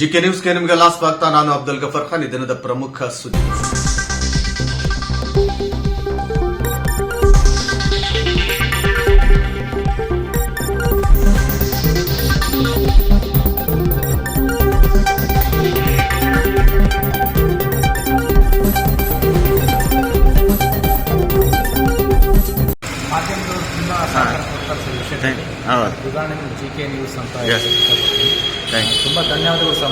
GK ನ್ಯೂಸ್ಗೆ ನಿಮಗೆಲ್ಲ ಸ್ವಾಗತ ನಾನು ಅಬ್ದುಲ್ ಗಫರ್ ಖಾನ್ ಈ ದಿನದ ಪ್ರಮುಖ ಸುದ್ದಿ.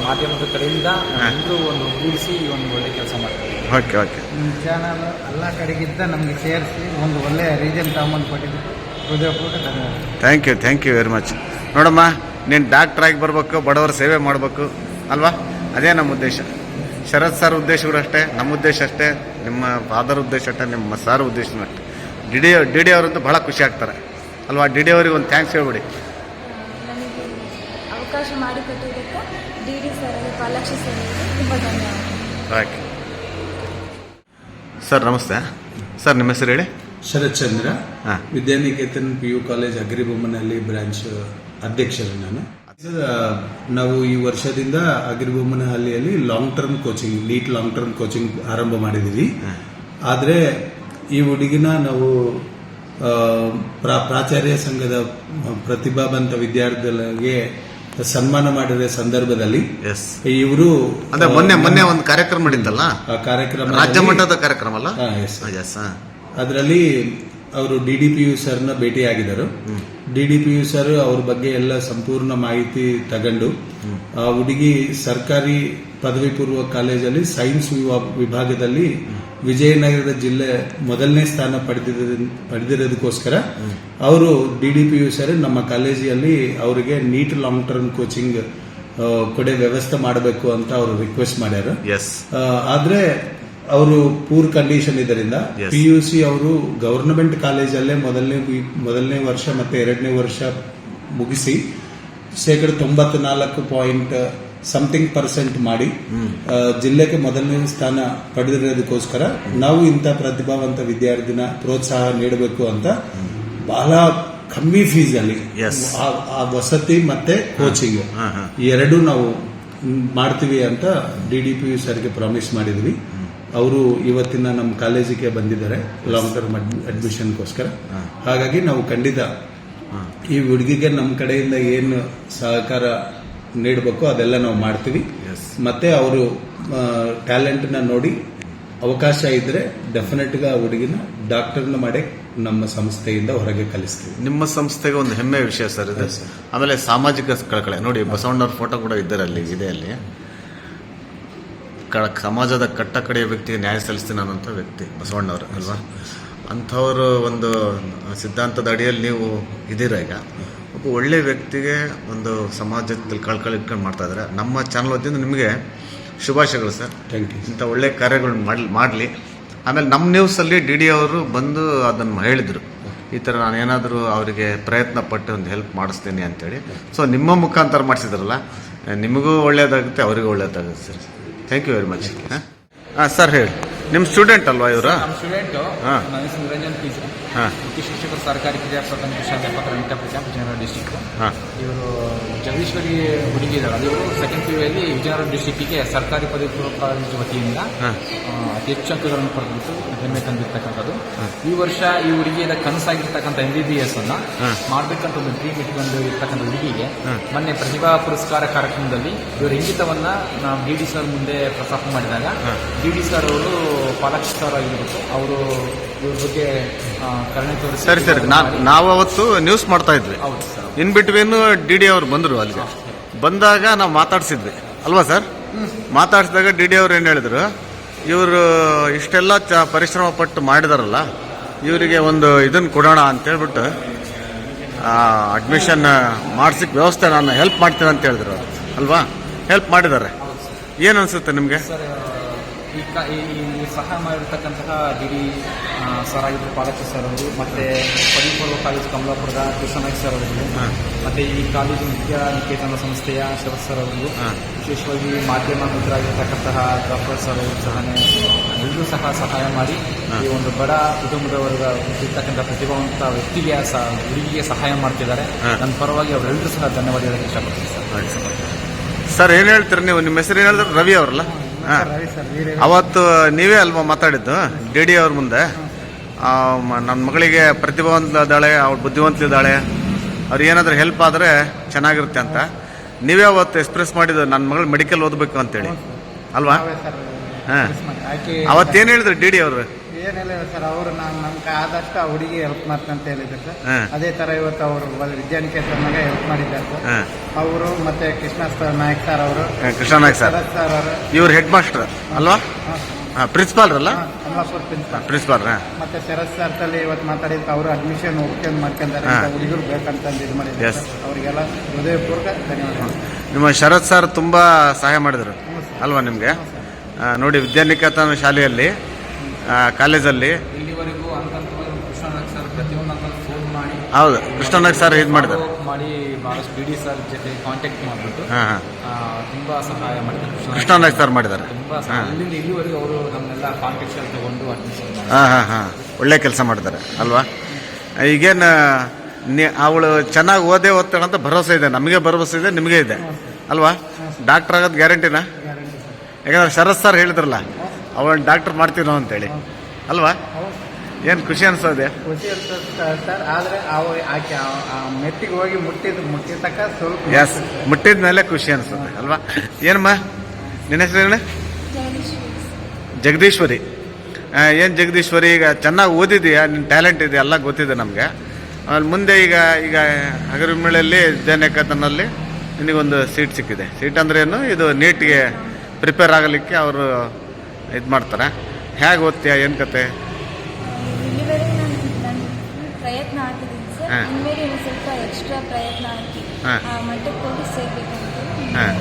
ಮಾಧ್ಯಮದ ಕಡೆಯಿಂದ. ಎಲ್ಲರೂ ಒಂದು ಒಗ್ಗೂಡಿಸಿ ಈ ಒಂದು ಒಳ್ಳೆ ಕೆಲಸ ಮಾಡ್ತಾರೆ. Okay okay. ನಿಮ್ಮ ಚಾನಲ್ ಎಲ್ಲ ಕಡೆಗಿಂತ ನಮಗೆ ಸೇರಿಸಿ ಒಂದು ಒಳ್ಳೆ ರೀಜನ್ ತಗೊಂಬಂದು ಕೊಟ್ಟಿದ್ದು. ಹೃದಯಪೂರ್ವಕ ಧನ್ಯವಾದ thank you thank you very much ನೋಡಮ್ಮ ನೀನು ಡಾಕ್ಟರ್ ಆಗಿ ಬರಬೇಕು ಬಡವರ ಸೇವೆ ಮಾಡಬೇಕು ಅಲ್ವಾ? ಅದೇ ನಮ್ಮ ಉದ್ದೇಶ. ಶರತ್ ಸರ್ ಉದ್ದೇಶಗಳು ಅಷ್ಟೇ ನಮ್ಮ ಉದ್ದೇಶ ಅಷ್ಟೇ ನಿಮ್ಮ ಫಾದರ್ ಉದ್ದೇಶ ಅಷ್ಟೇ ನಿಮ್ಮ ಸರ್ ಉದ್ದೇಶನೂ ಅಷ್ಟೇ. ಡಿ ಡಿ ಡಿ ಡಿ ಅವರಂತೂ ಭಾಳ ಖುಷಿ ಆಗ್ತಾರೆ. ಅಲ್ವಾ? ಡಿ ಡಿ ಅವ್ರಿಗೆ ಒಂದು ಥ್ಯಾಂಕ್ಸ್ ಹೇಳ್ಬಿಡಿ. ಅವಕಾಶ ಮಾಡಿಕೊಟ್ಟಿದ್ದಕ್ಕೆ ತುಂಬ ಧನ್ಯವಾದ ಸರ್ ನಮಸ್ತೆ ಸರ್ ನಿಮ್ಮ ಹೆಸರು ಹೇಳಿ? ಶರತ್ ಚಂದ್ರ ಹಾ. Vidyaniketan P U college Agribommanahalli branch ಅಧ್ಯಕ್ಷರು ನಾನು. ಸರ್, ನಾವು ಈ ವರ್ಷದಿಂದ ಅಗ್ರಿಬೊಮ್ಮನಹಳ್ಳಿಯಲ್ಲಿ long term coaching NEET long term coaching ಆರಂಭ ಮಾಡಿದ್ದೀವಿ. ಆದರೆ ಈ ಹುಡುಗಿನ ನಾವು ಪ್ರಾಚಾರ್ಯ ಸಂಘದ ಪ್ರತಿಭಾವಂತ ವಿದ್ಯಾರ್ಥಿಗಳಿಗೆ ಸನ್ಮಾನ ಮಾಡಿದ ಸಂದರ್ಭದಲ್ಲಿ ಎಸ್ ಇವರು ಅಂದ್ರೆ ಮೊನ್ನೆ ಮೊನ್ನೆ ಒಂದು ಕಾರ್ಯಕ್ರಮ ಮಾಡಿದ್ದಲ್ಲ ಆ ಕಾರ್ಯಕ್ರಮ ರಾಜ್ಯ ಮಟ್ಟದ ಕಾರ್ಯಕ್ರಮ ಅಲ್ಲ? ಅದರಲ್ಲಿ ಅವರು ಡಿ ಡಿ ಪಿ ಯು ಸರ್ನ ಭೇಟಿಯಾಗಿದ್ದರು. D D P U sir ಅವ್ರ ಬಗ್ಗೆ ಎಲ್ಲ ಸಂಪೂರ್ಣ ಮಾಹಿತಿ ತಗೊಂಡು ಆ ಹುಡುಗಿ ಸರ್ಕಾರಿ ಪದವಿ ಪೂರ್ವ ಕಾಲೇಜಲ್ಲಿ ಸೈನ್ಸ್ ವಿಭಾಗದಲ್ಲಿ ವಿಜಯನಗರದ ಜಿಲ್ಲೆ ಮೊದಲನೇ ಸ್ಥಾನ ಪಡೆದಿರೋದ್ ಪಡೆದಿರೋದಕ್ಕೋಸ್ಕರ ಅವರು D D P U sir ನಮ್ಮ ಕಾಲೇಜಿನಲ್ಲಿ ಅವರಿಗೆ ನೀಟ್ ಲಾಂಗ್ ಟರ್ಮ್ ಕೋಚಿಂಗ್ ಕೊಡೆ ವ್ಯವಸ್ಥೆ ಮಾಡಬೇಕು ಅಂತ ಅವರು ರಿಕ್ವೆಸ್ಟ್ ಮಾಡ್ಯಾರ ಆದ್ರೆ ಅವರು ಪೂರ್ ಕಂಡೀಷನ್ ಇದರಿಂದ. ಪಿ ಯು ಸಿ ಅವರು ಗವರ್ನಮೆಂಟ್ ಕಾಲೇಜಲ್ಲೇ ಮೊದಲನೇ ಮೊದಲನೇ ವರ್ಷ ಮತ್ತೆ ಎರಡನೇ ವರ್ಷ ಮುಗಿಸಿ ಶೇಕಡ ತೊಂಬತ್ನಾಲ್ಕು ಪಾಯಿಂಟ್ ಸಮಥಿಂಗ್ ಪರ್ಸೆಂಟ್ ಮಾಡಿ ಜಿಲ್ಲೆಗೆ ಮೊದಲನೇ ಸ್ಥಾನ ಪಡೆದಿರೋದಕ್ಕೋಸ್ಕರ ನಾವು ಇಂಥ ಪ್ರತಿಭಾವಂತ ವಿದ್ಯಾರ್ಥಿನ ಪ್ರೋತ್ಸಾಹ ನೀಡಬೇಕು ಅಂತ ಬಹಳ ಕಮ್ಮಿ ಫೀಸ್ ಅಲ್ಲಿ ಆ- ವಸತಿ ಮತ್ತೆ ಕೋಚಿಂಗ್. ಎರಡೂ ನಾವು ಮಾಡ್ತೀವಿ ಅಂತ ಡಿ ಡಿ ಪಿ ಸರ್ಗೆ ಪ್ರಾಮಿಸ್ ಮಾಡಿದ್ವಿ. ಅವರು ಇವತ್ತಿನ ನಮ್ಮ ಕಾಲೇಜಿಗೆ ಬಂದಿದ್ದಾರೆ ಲಾಂಗ್ ಟರ್ಮ್ ಅಡ್ಮಿಷನ್ಗೋಸ್ಕರ ಹಾಗಾಗಿ ನಾವು ಖಂಡಿತ ಈ ಹುಡುಗಿಗೆ ನಮ್ಮ ಕಡೆಯಿಂದ ಏನು ಸಹಕಾರ ನೀಡಬೇಕು ಅದೆಲ್ಲ ನಾವು ಮಾಡ್ತೀವಿ. ಮತ್ತೆ ಅವರು ಟ್ಯಾಲೆಂಟ್ನ ನೋಡಿ ಅವಕಾಶ ಇದ್ರೆ ಡೆಫಿನೆಟ್ ಗ ಆ ಹುಡುಗಿನ ಡಾಕ್ಟರ್ನ ಮಾಡಿ ನಮ್ಮ ಸಂಸ್ಥೆಯಿಂದ ಹೊರಗೆ ಕಲಿಸ್ತೀವಿ. ನಿಮ್ಮ ಸಂಸ್ಥೆಗೆ ಒಂದು ಹೆಮ್ಮೆ ವಿಷಯ ಸರ್ ಇದೆ. ಆಮೇಲೆ ಸಾಮಾಜಿಕ ಕಳಕಳೆ ನೋಡಿ ಬಸವಣ್ಣವ್ರ ಫೋಟೋ ಕೂಡ ಇದ್ದಾರೆ ಅಲ್ಲಿ ಇದೆ ಅಲ್ಲಿ. ಸಮಾಜದ ಕಟ್ಟ ಕಡೆಯ ವ್ಯಕ್ತಿಗೆ ನ್ಯಾಯ ಸಲ್ಲಿಸ್ತೀನಿ ಅನ್ನೋಂಥ ವ್ಯಕ್ತಿ ಬಸವಣ್ಣವರು ಅಲ್ವಾ? ಅಂಥವರು ಒಂದು ಸಿದ್ಧಾಂತದ ಅಡಿಯಲ್ಲಿ ನೀವು ಇದ್ದೀರಾ ಈಗ? ಒಬ್ಬ ಒಳ್ಳೆ ವ್ಯಕ್ತಿಗೆ ಒಂದು ಸಮಾಜದಲ್ಲಿ ಕಳ್ಕಳಿ ಇಟ್ಕೊಂಡು ಮಾಡ್ತಾ ಇದ್ದಾರೆ. ನಮ್ಮ ಚಾನಲ್ ವತಿಯಿಂದ ನಿಮಗೆ ಶುಭಾಶಯಗಳು ಸರ್. ಥ್ಯಾಂಕ್ ಯು ಇಂಥ ಒಳ್ಳೆ ಕಾರ್ಯಗಳನ್ನ ಮಾಡಿ ಮಾಡಲಿ. ಆಮೇಲೆ ನಮ್ಮ ನ್ಯೂಸಲ್ಲಿ ಡಿ ಡಿ ಅವರು ಬಂದು ಅದನ್ನು ಹೇಳಿದರು. ಈ ಥರ ನಾನು ಏನಾದರೂ ಅವರಿಗೆ ಪ್ರಯತ್ನ ಪಟ್ಟು ಒಂದು ಹೆಲ್ಪ್ ಮಾಡಿಸ್ತೀನಿ ಅಂತೇಳಿ. ಸೊ ನಿಮ್ಮ ಮುಖಾಂತರ ಮಾಡಿಸಿದ್ರಲ್ಲ ನಿಮಗೂ ಒಳ್ಳೆಯದಾಗುತ್ತೆ ಅವರಿಗೂ ಒಳ್ಳೆಯದಾಗುತ್ತೆ sir. Thank you very much ಹಾಂ? ಸರ್ ಹೇಳಿ. ನಿಮ್ಮ ಸ್ಟೂಡೆಂಟ್ ಅಲ್ವಾ ಇವರು? ನಮ್ಮ ಸ್ಟೂಡೆಂಟು ಹಾ. ನನ್ನ ಹೆಸರು ನಿರಂಜನ್ ಪೀಸ್ ಹಾಂ. ಮುಖ್ಯ ಶಿಕ್ಷಕರು ಸರ್ಕಾರಿ ಕಿರಿಯ ಪ್ರಥಮ ಶಾಲೆ ವೆಂಕಟಪುರ ವಿಜಯನಗರ ಡಿಸ್ಟಿಕ್ ಹಾಂ. ಇವರು ಜಗದೀಶ್ವರಿ ಹುಡುಗಿ ಇವರು ಸೆಕೆಂಡ್ ಪಿ ಯಲ್ಲಿ ವಿಜಯನಗರ ಡಿಸ್ಟಿಕ್ಕಿಗೆ ಸರ್ಕಾರಿ ಪದವಿ ಪೂರ್ವ ಕಾಲೇಜು ವತಿಯಿಂದ ಅತಿ ಹೆಚ್ಚು ಅಂಕಗಳನ್ನು ಪಡೆದಿದ್ದು ಹೆಮ್ಮೆ ತಂದಿರ್ತಕ್ಕಂಥದ್ದು. ಈ ವರ್ಷ ಈ ಹುಡುಗಿಯ ಕನಸಾಗಿರ್ತಕ್ಕಂಥ ಎಂ ಬಿ ಬಿ ಎಸ್ ಅನ್ನ. ಮಾಡ್ಬೇಕಂತ ಒಂದು ಡ್ರೀಮ್ ಇಟ್ಕೊಂಡು ಇರ್ತಕ್ಕಂಥ ಹುಡುಗಿಗೆ ಮೊನ್ನೆ ಪ್ರತಿಭಾ ಪುರಸ್ಕಾರ ಕಾರ್ಯಕ್ರಮದಲ್ಲಿ ಇವರ ಇಂಗಿತವನ್ನ ನಾವು ಡಿ ಡಿ ಸರ್ ಮುಂದೆ ಪ್ರಸಾಪ ಮಾಡಿದಾಗ. ಡಿ ಡಿ ಸರ್ ಅವರು ಪಾಲಾಕ್ಷಿ ಸರ್ ಆಗಿರ್ಬೇಕು. ಅವರು ಇವ್ರ ಬಗ್ಗೆ ಕರುಣೆ ತೋರಿಸಿ ಸರಿ ಸರಿ. ನಾವು ಅವತ್ತು ನ್ಯೂಸ್ ಮಾಡ್ತಾ ಇದ್ವಿ. ಹೌದು. ಇನ್ ಬಿಟ್ವೇನು ಡಿ ಡಿ ಅವ್ರು ಬಂದರು ಅಲ್ಲಿಗೆ. ಬಂದಾಗ ನಾವು ಮಾತಾಡಿಸಿದ್ವಿ. ಅಲ್ವಾ ಸರ್? ಮಾತಾಡ್ಸಿದಾಗ ಡಿ ಡಿ ಅವ್ರು ಏನು ಹೇಳಿದ್ರು, ಇವರು ಇಷ್ಟೆಲ್ಲ ಚ ಪರಿಶ್ರಮ ಪಟ್ಟು ಮಾಡಿದಾರಲ್ಲ, ಇವರಿಗೆ ಒಂದು ಇದನ್ನು ಕೊಡೋಣ ಅಂತ ಹೇಳ್ಬಿಟ್ಟು ಅಡ್ಮಿಷನ್ ಮಾಡ್ಸಿಕ್ ವ್ಯವಸ್ಥೆ ನಾನು ಹೆಲ್ಪ್ ಮಾಡ್ತೀನಿ ಅಂತ ಹೇಳಿದ್ರು ಅಲ್ವಾ? ಹೆಲ್ಪ್ ಮಾಡಿದ್ದಾರೆ. ಏನು ಅನಿಸುತ್ತೆ ನಿಮಗೆ? ಈ ಕ ಈ ಸಹಾಯ ಮಾಡಿರ್ತಕ್ಕಂತಹ ಡಿ ಡಿ ಸರ್ ಆಗಿದ್ರು ಪಾಲಕಿ ಸರ್ ಅವರು ಮತ್ತೆ ಪದವಿ ಪೂರ್ವ ಕಾಲೇಜು ಕಮಲಾಪುರದ ಕೃಷ್ಣನಾಯ್ಕ ಸರ್ ಅವರು ಮತ್ತೆ ಈ ಕಾಲೇಜು ವಿದ್ಯಾ ನಿಕೇತನ ಸಂಸ್ಥೆಯ ಶರತ್ ಸರ್ ಅವರು. ವಿಶೇಷವಾಗಿ ಮಾಧ್ಯಮ ಮಿತ್ರರಾಗಿರ್ತಕ್ಕಂತಹ ಡಾಕ್ಟರ್ ಸರ್ ಅವರು ಸಹ ಎಲ್ಲರೂ ಸಹ ಸಹಾಯ ಮಾಡಿ ಈ ಒಂದು ಬಡ ಕುಟುಂಬದವರ್ಗ ಇರ್ತಕ್ಕಂಥ ಪ್ರತಿಭಾವಂತ ವ್ಯಕ್ತಿಗೆ ಸಹ ಹುಡುಗಿಗೆ ಸಹಾಯ ಮಾಡ್ತಿದ್ದಾರೆ. ನನ್ನ ಪರವಾಗಿ ಅವರೆಲ್ಲರೂ ಸಹ ಧನ್ಯವಾದ ಹೇಳಕ್ಕೆ ಇಷ್ಟಪಡ್ತೀನಿ ಸರ್. ಸರ್ ಏನು ಹೇಳ್ತೀರಾ ನೀವು? ನಿಮ್ಮ ಹೆಸರು ಹೇಳಿದ್ರೆ ರವಿ ಅವರಲ್ಲ? ಅವತ್ತು ನೀವೇ ಅಲ್ವಾ ಮಾತಾಡಿದ್ದು? ಡಿ ಡಿ ಅವ್ರ ಮುಂದೆ. ನನ್ನ ಮಗಳಿಗೆ ಪ್ರತಿಭಾವಂತಳಿದ್ದಾಳೆ ಬುದ್ಧಿವಂತ ಇದ್ದಾಳೆ ಅವ್ರು ಏನಾದರೂ ಹೆಲ್ಪ್ ಆದರೆ ಚೆನ್ನಾಗಿರುತ್ತೆ ಅಂತ. ನೀವೇ ಅವತ್ತು ಎಕ್ಸ್ಪ್ರೆಸ್ ಮಾಡಿದ್ದು ನನ್ನ ಮಗಳು ಮೆಡಿಕಲ್ ಓದಬೇಕು ಅಂತೇಳಿ. ಅಲ್ವಾ? ಅವತ್ತೇನು ಹೇಳಿದ್ರು ಡಿ ಡಿ ಅವರು? ಏನಿಲ್ಲ ಸರ್ ಅವರು ನಾನು ನಮ್ಗೆ ಆದಷ್ಟು ಆ ಹುಡುಗಿ ಹೆಲ್ಪ್ ಮಾಡ್ತಂತ ಹೇಳಿದ್ರು ಸರ್. ಅದೇ ತರ ಇವತ್ತು ಅವರು ವಿದ್ಯಾನಿಕೇತನಾಗ ಹೆಲ್ಪ್ ಮಾಡಿದ್ದಾರೆ ಸರ್. ಅವರು ಮತ್ತೆ ಕೃಷ್ಣ ನಾಯಕ್ ಸರ್ ಅವರು. ಕೃಷ್ಣ ನಾಯಕ್ ಸರ್ ಶರತ್ ಸರ್ ಅವರು. ಇವ್ರು ಹೆಡ್ ಮಾಸ್ಟರ್ ಅಲ್ವಾ? ಪ್ರಿನ್ಸಿಪಾಲ್ ಅಲ್ಲ? ಕಮಲಾಪುರ ಪ್ರಿನ್ಸಿಪಾಲ್ ಪ್ರಿನ್ಸಿಪಾಲ್ ಮತ್ತೆ ಶರತ್ ಸರ್ ತಲ್ಲಿ ಇವತ್ತು ಮಾತಾಡಿದ ಅವರು ಅಡ್ಮಿಷನ್ ಓಕೆ ಮಾಡ್ಕೊಂತಾರೆ. ಹುಡುಗರು ಬೇಕಂತಂದು ಇದು ಮಾಡಿದ್ರು. ಅವರಿಗೆಲ್ಲ ಹೃದಯಪೂರ್ವಕ ಧನ್ಯವಾದ ನಿಮ್ಮ ಶರತ್ ಸರ್ ತುಂಬಾ ಸಹಾಯ ಮಾಡಿದ್ರು ಅಲ್ವಾ ನಿಮಗೆ? ನೋಡಿ ವಿದ್ಯಾನಿಕೇತನ ಶಾಲೆಯಲ್ಲಿ ಕಾಲೇಜಲ್ಲಿ ಇಲ್ಲಿವರೆಗೂ ಹಂತವಾಗಿ ಕೃಷ್ಣನಾಥ್ ಸರ್ ಪ್ರತಿಯೊಂದು ಫೋನ್ ಮಾಡಿ ಹೌದು ಕೃಷ್ಣನಾಗ್ ಸರ್ ಇದು ಮಾಡಿದ್ರು ಮಾಡಿ ಬಹಳಷ್ಟು ಡಿ ಡಿ ಸರ್ ಜೊತೆ ಕಾಂಟ್ಯಾಕ್ಟ್ ಮಾಡಿಬಿಟ್ಟು ಹಾಂ ಹಾಂ. ತುಂಬಾ ಸಹಾಯ ಮಾಡಿದ್ದಾರೆ ಕೃಷ್ಣನಾಗ್ ಸರ್ ಮಾಡಿದ್ದಾರೆ. ತುಂಬಾ ಸಹಾಯ. ಅಲ್ಲಿಂದ ಇಲ್ಲಿವರೆಗೂ ಅವರು ನಮ್ಮೆಲ್ಲ ಕಾಂಟ್ಯಾಕ್ಟ್ ಅಲ್ಲಿ ತಗೊಂಡು ಅಡ್ಮಿಷನ್ ಮಾಡಿ ಹಾಂ ಹಾಂ ಹಾಂ. ಒಳ್ಳೆ ಕೆಲಸ ಮಾಡಿದ್ದಾರೆ ಅಲ್ವಾ? ಈಗೇನು ಅವಳು ಚೆನ್ನಾಗಿ ಓದೇ ಓದ್ತಾಳೆ ಅಂತ ಭರವಸೆ ಇದೆ. ನಮಗೆ ಭರವಸೆ ಇದೆ ನಿಮಗೆ ಇದೆ ಅಲ್ವಾ? ಡಾಕ್ಟರ್ ಆಗೋದು ಗ್ಯಾರಂಟಿನಾ ಯಾಕಂದ್ರೆ ಶರತ್ ಸರ್ ಹೇಳಿದ್ರಲ್ಲ ಅವಳನ್ನ ಡಾಕ್ಟರ್ ಮಾಡ್ತೀವಿ ನಾವು ಅಂತೇಳಿ. ಅಲ್ವಾ? ಏನು ಖುಷಿ ಅನ್ಸೋದೆ? ಖುಷಿ ಇರ್ತದೆ ಸರ್- ಆದ್ರೆ ಅವು ಆಕೆ ಹೋಗಿ ಮುಟ್ಟಿದ ಮುಟ್ಟಿದ ತಕ್ಕ ಸ್ವಲ್ಪ ಎಸ್ ಮುಟ್ಟಿದ ಮೇಲೆ ಖುಷಿ ಅನ್ಸುತ್ತೆ ಅಲ್ವಾ? ಏನಮ್ಮ? ನಿನ್ನ ಹೆಸರು ಹೇಳಿ? ಜಗದೀಶ್ವರಿ. ಏನು ಜಗದೀಶ್ವರಿ ಈಗ ಚೆನ್ನಾಗಿ ಓದಿದೀಯಾ? ನಿನ್ನ ಟ್ಯಾಲೆಂಟ್ ಇದೆ ಎಲ್ಲ ಗೊತ್ತಿದೆ ನಮಗೆ. ಆಮೇಲೆ ಮುಂದೆ ಈಗ ಈಗ ಹಗರಿಮೇಳಲ್ಲಿ ವಿದ್ಯಾನಿಕೇತನಲ್ಲಿ ನಿನಗೊಂದು ಸೀಟ್ ಸಿಕ್ಕಿದೆ. ಸೀಟ್ ಅಂದ್ರೆ ಏನು? ಇದು ನೀಟ್ಗೆ ಪ್ರಿಪೇರ್ ಆಗಲಿಕ್ಕೆ ಅವರು ಇದು ಮಾಡ್ತಾರೆ. ಹೇಗೆ ಓದ್ತೀಯ ಏನು ಕತೆ? ಇಲ್ಲಿವರೆಗೆ ನಾನು ನಾನು full ಪ್ರಯತ್ನ ಹಾಕಿದ್ದೀನಿ ಸರ್. ಹಾ. ಇನ್ಮೇಲೆ ಇನ್ನು ಸ್ವಲ್ಪ ಎಕ್ಸ್ಟ್ರಾ ಪ್ರಯತ್ನ ಹಾಕಿ ಹಾ. ಆ ಮಟ್ಟಕ್ಕೆ ಹೋಗಿ ಸೇರ್ಬೇಕಂತ. ಹಾಂ.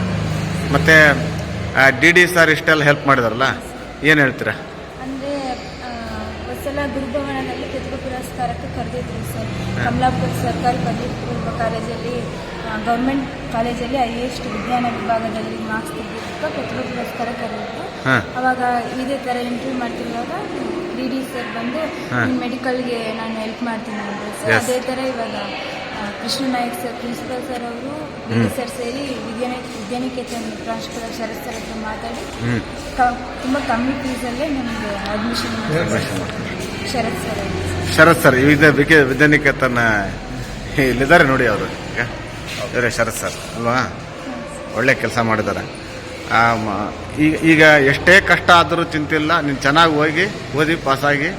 ಮತ್ತು ಡಿ ಡಿ ಸರ್ ಇಷ್ಟೆಲ್ಲ ಹೆಲ್ಪ್ ಮಾಡಿದಾರಲ್ಲ? ಏನು ಹೇಳ್ತೀರಾ? ಅಂದರೆ ಒಂದ್ಸಲ ಗುರುಭವನದಲ್ಲಿ ಪ್ರತಿಭಾ ಪುರಸ್ಕಾರಕ್ಕೆ ಕರೆದಿದ್ರು ಸರ್. ಕಮಲಾಪುರ ಸರ್ಕಾರಿ ಪದವಿ ಪೂರ್ವ ಕಾಲೇಜಲ್ಲಿ ಗೌರ್ಮೆಂಟ್ ಕಾಲೇಜಲ್ಲಿ ಐ ಎಸ್ ವಿಜ್ಞಾನ ವಿಭಾಗದಲ್ಲಿ ಮಾರ್ಕ್ಸ್ ತೆಗೆದಿದ್ದಕ್ಕೆ ಪ್ರತಿಭಾ ಪುರಸ್ಕಾರ ಕರೆದಿತ್ತು ಅವಾಗ ಇದೇ ಥರ ಇಂಟರ್ವ್ಯೂ ಮಾಡ್ತಿರುವಾಗ ಡಿ ಡಿ ಸರ್ ಬಂದು. ಮೆಡಿಕಲ್ಗೆ ನಾನು ಹೆಲ್ಪ್ ಮಾಡ್ತೀನಿ ಅಂತ. ಸರ್. ಅದೇ ಥರ ಇವಾಗ Krishna Nayak sir principal sir ಅವರು ಡಿ ಡಿ ಸರ್ ಸೇರಿ ವಿಜ್ಞಾನ ವಿಜ್ಞಾನಿಕೇತನ ಪ್ರಾಂಶುಪಾಲ ಶರತ್ ಸರ್ ಹತ್ರ ಮಾತಾಡಿ ತುಂಬಾ ಕಮ್ಮಿ ಫೀಸಲ್ಲೇ ನಮಗೆ admission Sharath sir. Sharath sir VK Vidyaniketan ಇಲ್ಲಿದ್ದಾರೆ ನೋಡಿ ಅವರು ಈಗ. ಇವರೇ ಶರತ್ ಸರ್ ಅಲ್ವಾ? ಒಳ್ಳೆ ಕೆಲಸ ಮಾಡಿದ್ದಾರೆ. ಈಗ ಈಗ ಎಷ್ಟೇ ಕಷ್ಟ ಆದರೂ ಚಿಂತಿಲ್ಲ ನೀನು ಚೆನ್ನಾಗಿ ಹೋಗಿ ಓದಿ ಪಾಸಾಗಿ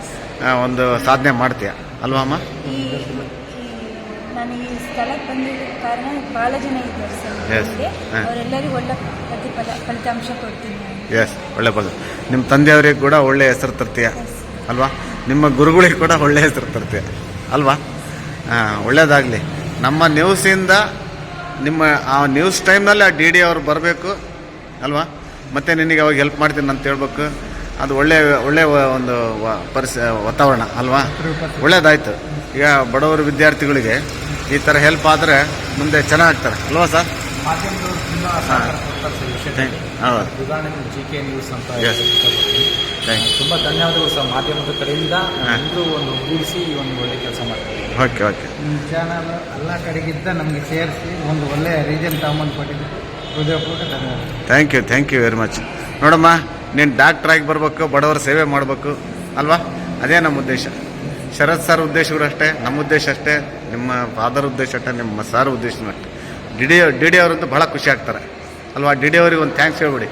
ಒಂದು ಸಾಧನೆ ಮಾಡ್ತೀಯ ಅಲ್ವಾ ಅಮ್ಮ? ನಾನು ಈ ಸ್ಥಳಕ್ಕೆ ಬಂದಿದ್ದಕ್ಕೆ ಕಾರಣ ಭಾಳ ಜನ ಇದ್ದಾರೆ ಸರ್ Yes. ನನಗೆ ಹಾ. ಅವರೆಲ್ಲರಿಗೂ ಒಳ್ಳೆ ಪ್ರತಿಫಲ ಫಲಿತಾಂಶ ಕೊಡ್ತೀನಿ ಎಸ್ ಒಳ್ಳೆ ಪದ ನಿಮ್ಮ ತಂದೆಯವರಿಗೆ ಕೂಡ ಒಳ್ಳೆ ಹೆಸರು ತರ್ತೀಯ ಅಲ್ವಾ? ನಿಮ್ಮ ಗುರುಗಳಿಗೆ ಕೂಡ ಒಳ್ಳೆ ಹೆಸರು ತರ್ತೀಯ ಅಲ್ವಾ? ಹಾಂ ಒಳ್ಳೇದಾಗಲಿ. ನಮ್ಮ ನ್ಯೂಸಿಂದ ನಿಮ್ಮ ಆ ನ್ಯೂಸ್ ಟೈಮ್ನಲ್ಲಿ ಆ ಡಿ ಡಿ ಅವ್ರು ಬರಬೇಕು ಅಲ್ವಾ? ಮತ್ತೆ ನಿನಗೆ ಅವಾಗ ಹೆಲ್ಪ್ ಮಾಡ್ತೀನಿ ಅಂತ ಹೇಳ್ಬೇಕು. ಅದು ಒಳ್ಳೆ ಒಳ್ಳೆ ವ- ಒಂದು ಪರಿಸ ವಾತಾವರಣ ಅಲ್ವಾ? ಒಳ್ಳೇದಾಯ್ತು. ಈಗ ಬಡವರು ವಿದ್ಯಾರ್ಥಿಗಳಿಗೆ ಈ ಥರ ಹೆಲ್ಪ್ ಆದರೆ ಮುಂದೆ ಚೆನ್ನಾಗ್ತಾರೆ. ಅಲ್ವಾ ಸರ್? ಹೌದು. ಜಿ ಕೆ ನ್ಯೂಸ್ ಅಂತ ತುಂಬಾ ಧನ್ಯವಾದಗಳು ಸರ್. ಮಾಧ್ಯಮದ ಕಡೆಯಿಂದ. ಎಲ್ಲರೂ ಒಂದು ಕೂಡಿಸಿ ಈ ಒಂದು ಒಳ್ಳೆ ಕೆಲಸ ಮಾಡ್ತಾರೆ ಓಕೆ ಓಕೆ. ನಿಮ್ಮ ಚಾನಲ್ ಎಲ್ಲ ಕಡೆಗಿದ್ದ ನಮಗೆ ಸೇರಿಸಿ ಒಂದು ಒಳ್ಳೆಯ ರೀಜನ್ ತಗೊಂಬಂದು ಕೊಟ್ಟಿದ್ದು. ಹೃದಯಪೂರ್ವಕ ಧನ್ಯವಾದ thank you thank you very much ನೋಡಮ್ಮ ನೀನು ಡಾಕ್ಟರ್ ಆಗಿ ಬರಬೇಕು ಬಡವರ ಸೇವೆ ಮಾಡಬೇಕು ಅಲ್ವಾ? ಅದೇ ನಮ್ಮ ಉದ್ದೇಶ. ಶರತ್ ಸರ್ ಉದ್ದೇಶಗಳು ಅಷ್ಟೇ ನಮ್ಮ ಉದ್ದೇಶ ಅಷ್ಟೇ ನಿಮ್ಮ ಫಾದರ್ ಉದ್ದೇಶ ಅಷ್ಟೇ ನಿಮ್ಮ ಸರ್ ಉದ್ದೇಶನೂ ಅಷ್ಟೇ. ಡಿ ಡಿ ಡಿ ಡಿ ಅವರಂತೂ ಭಾಳ ಖುಷಿ ಆಗ್ತಾರೆ. ಅಲ್ವಾ? ಡಿ ಡಿ ಅವ್ರಿಗೆ ಒಂದು ಥ್ಯಾಂಕ್ಸ್ ಹೇಳ್ಬಿಡಿ.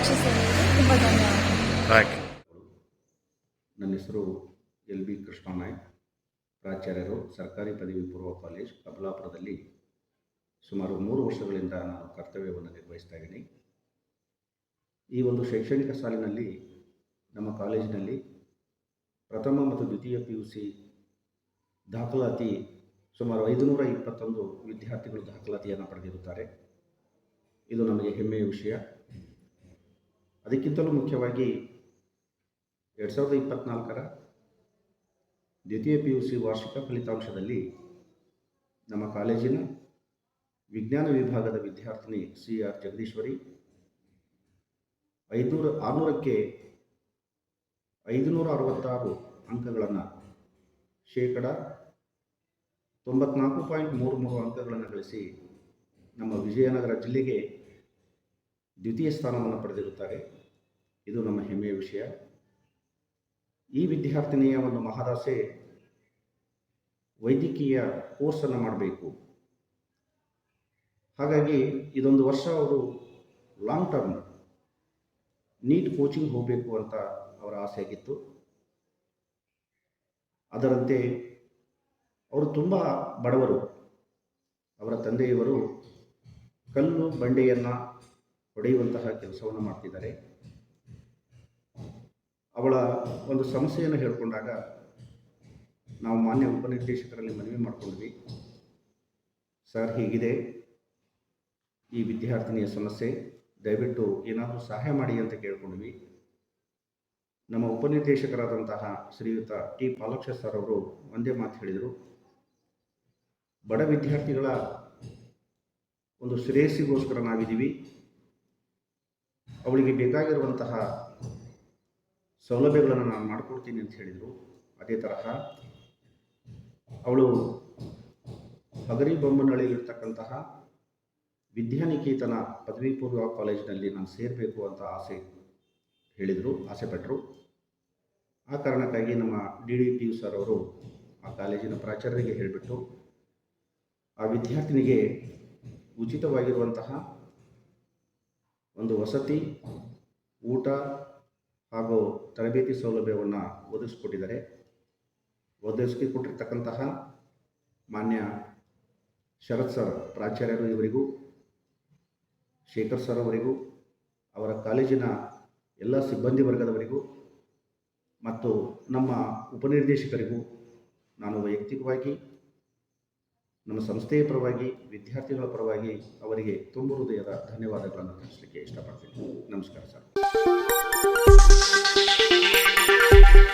ತುಂಬ ಧನ್ಯವಾದ ನನ್ನ ಹೆಸರು ಎಲ್ ಬಿ ಕೃಷ್ಣ ನಾಯ್ಕ್. ಪ್ರಾಚಾರ್ಯರು ಸರ್ಕಾರಿ ಪದವಿ ಪೂರ್ವ ಕಾಲೇಜ್ ಕಬಲಾಪುರದಲ್ಲಿ ಸುಮಾರು ಮೂರು ವರ್ಷಗಳಿಂದ ನಾನು ಕರ್ತವ್ಯವನ್ನು ನಿರ್ವಹಿಸ್ತಾ ಇದ್ದೀನಿ. ಈ ಒಂದು ಶೈಕ್ಷಣಿಕ ಸಾಲಿನಲ್ಲಿ ನಮ್ಮ ಕಾಲೇಜಿನಲ್ಲಿ ಪ್ರಥಮ ಮತ್ತು ದ್ವಿತೀಯ ಪಿ ಯು ಸಿ ದಾಖಲಾತಿ ಸುಮಾರು ಐದುನೂರ ಇಪ್ಪತ್ತೊಂದು ವಿದ್ಯಾರ್ಥಿಗಳು ದಾಖಲಾತಿಯನ್ನು ಪಡೆದಿರುತ್ತಾರೆ. ಇದು ನಮಗೆ ಹೆಮ್ಮೆಯ ವಿಷಯ. ಅದಕ್ಕಿಂತಲೂ ಮುಖ್ಯವಾಗಿ ಎರಡು ಸಾವಿರದ ಇಪ್ಪತ್ತ್ನಾಲ್ಕರ ದ್ವಿತೀಯ ಪಿ ಯು ಸಿ ವಾರ್ಷಿಕ ಫಲಿತಾಂಶದಲ್ಲಿ ನಮ್ಮ ಕಾಲೇಜಿನ ವಿಜ್ಞಾನ ವಿಭಾಗದ ವಿದ್ಯಾರ್ಥಿನಿ ಸಿ ಆರ್ ಜಗದೀಶ್ವರಿ ಐದುನೂರ, ಆರುನೂರಕ್ಕೆ ಐದುನೂರ ಅರವತ್ತಾರು ಅಂಕಗಳನ್ನು ಶೇಕಡ ತೊಂಬತ್ನಾಲ್ಕು ಪಾಯಿಂಟ್ ಮೂರು ಮೂರು ಅಂಕಗಳನ್ನು ಗಳಿಸಿ ನಮ್ಮ ವಿಜಯನಗರ ಜಿಲ್ಲೆಗೆ ದ್ವಿತೀಯ ಸ್ಥಾನವನ್ನು ಪಡೆದಿರುತ್ತಾರೆ. ಇದು ನಮ್ಮ ಹೆಮ್ಮೆಯ ವಿಷಯ. ಈ ವಿದ್ಯಾರ್ಥಿನಿಯ ಒಂದು ಮಹದಾಸೆ ವೈದ್ಯಕೀಯ ಕೋರ್ಸನ್ನು ಮಾಡಬೇಕು. ಹಾಗಾಗಿ ಇದೊಂದು ವರ್ಷ ಅವರು ಲಾಂಗ್ ಟರ್ಮ್ ನೀಟ್ ಕೋಚಿಂಗ್ ಹೋಗಬೇಕು ಅಂತ ಅವರ ಆಸೆ ಆಗಿತ್ತು ಅದರಂತೆ ಅವರು ತುಂಬ ಬಡವರು. ಅವರ ತಂದೆಯವರು ಕಲ್ಲು ಬಂಡೆಯನ್ನು ಹೊಡೆಯುವಂತಹ ಕೆಲಸವನ್ನು ಮಾಡ್ತಿದ್ದಾರೆ. ಅವಳ ಒಂದು ಸಮಸ್ಯೆಯನ್ನು ಹೇಳಿಕೊಂಡಾಗ ನಾವು ಮಾನ್ಯ ಉಪನಿರ್ದೇಶಕರಲ್ಲಿ ಮನವಿ ಮಾಡಿಕೊಂಡ್ವಿ. ಸರ್, ಹೀಗಿದೆ. ಈ ವಿದ್ಯಾರ್ಥಿನಿಯ ಸಮಸ್ಯೆ, ದಯವಿಟ್ಟು ಏನಾದರೂ ಸಹಾಯ ಮಾಡಿ ಅಂತ ಕೇಳ್ಕೊಂಡ್ವಿ. ನಮ್ಮ ಉಪನಿರ್ದೇಶಕರಾದಂತಹ ಶ್ರೀಯುತ ಟಿ. ಪಾಲಕ್ಷ ಸರ್ ಅವರು ಒಂದೇ ಮಾತು ಹೇಳಿದರು. ಬಡ ವಿದ್ಯಾರ್ಥಿಗಳ ಒಂದು ಶ್ರೇಯಸ್ಸಿಗೋಸ್ಕರ ನಾವಿದ್ದೀವಿ. ಅವಳಿಗೆ ಬೇಕಾಗಿರುವಂತಹ ಸೌಲಭ್ಯಗಳನ್ನು ನಾನು ಮಾಡಿಕೊಡ್ತೀನಿ ಅಂತ ಹೇಳಿದರು. ಅದೇ ತರಹ ಅವಳು ಹಗರಿ ಬೊಮ್ಮನಹಳ್ಳಿಯಲ್ಲಿರ್ತಕ್ಕಂತಹ ವಿದ್ಯಾನಿಕೇತನ ಪದವಿ ಪೂರ್ವ ಕಾಲೇಜಿನಲ್ಲಿ ನಾನು ಸೇರಬೇಕು ಅಂತ ಆಸೆ ಹೇಳಿದರು, ಆಸೆ ಪಟ್ಟರು ಆ ಕಾರಣಕ್ಕಾಗಿ ನಮ್ಮ D D P U sir ಅವರು ಆ ಕಾಲೇಜಿನ ಪ್ರಾಚಾರ್ಯರಿಗೆ ಹೇಳಿಬಿಟ್ಟು ಆ ವಿದ್ಯಾರ್ಥಿನಿಗೆ ಉಚಿತವಾಗಿರುವಂತಹ ಒಂದು ವಸತಿ, ಊಟ ಹಾಗೂ ತರಬೇತಿ ಸೌಲಭ್ಯವನ್ನು ಒದಗಿಸ್ಕೊಟ್ಟಿದ್ದಾರೆ. ಒದಗಿಸಿಕೊಟ್ಟಿರ್ತಕ್ಕಂತಹ ಮಾನ್ಯ ಶರತ್ ಸರ್ ಪ್ರಾಚಾರ್ಯರು ಇವರಿಗೂ, ಶೇಖರ್ ಸರ್ ಅವರಿಗೂ, ಅವರ ಕಾಲೇಜಿನ ಎಲ್ಲ ಸಿಬ್ಬಂದಿ ವರ್ಗದವರಿಗೂ ಮತ್ತು ನಮ್ಮ ಉಪನಿರ್ದೇಶಕರಿಗೂ ನಾನು ವೈಯಕ್ತಿಕವಾಗಿ, ನಮ್ಮ ಸಂಸ್ಥೆಯ ಪರವಾಗಿ, ವಿದ್ಯಾರ್ಥಿಗಳ ಪರವಾಗಿ ಅವರಿಗೆ ತುಂಬ ಹೃದಯದ ಧನ್ಯವಾದಗಳನ್ನು ತಿಳಿಸಲಿಕ್ಕೆ ಇಷ್ಟಪಡ್ತೀನಿ. ನಮಸ್ಕಾರ ಸರ್. シュッシュッシュッシュッシュッ。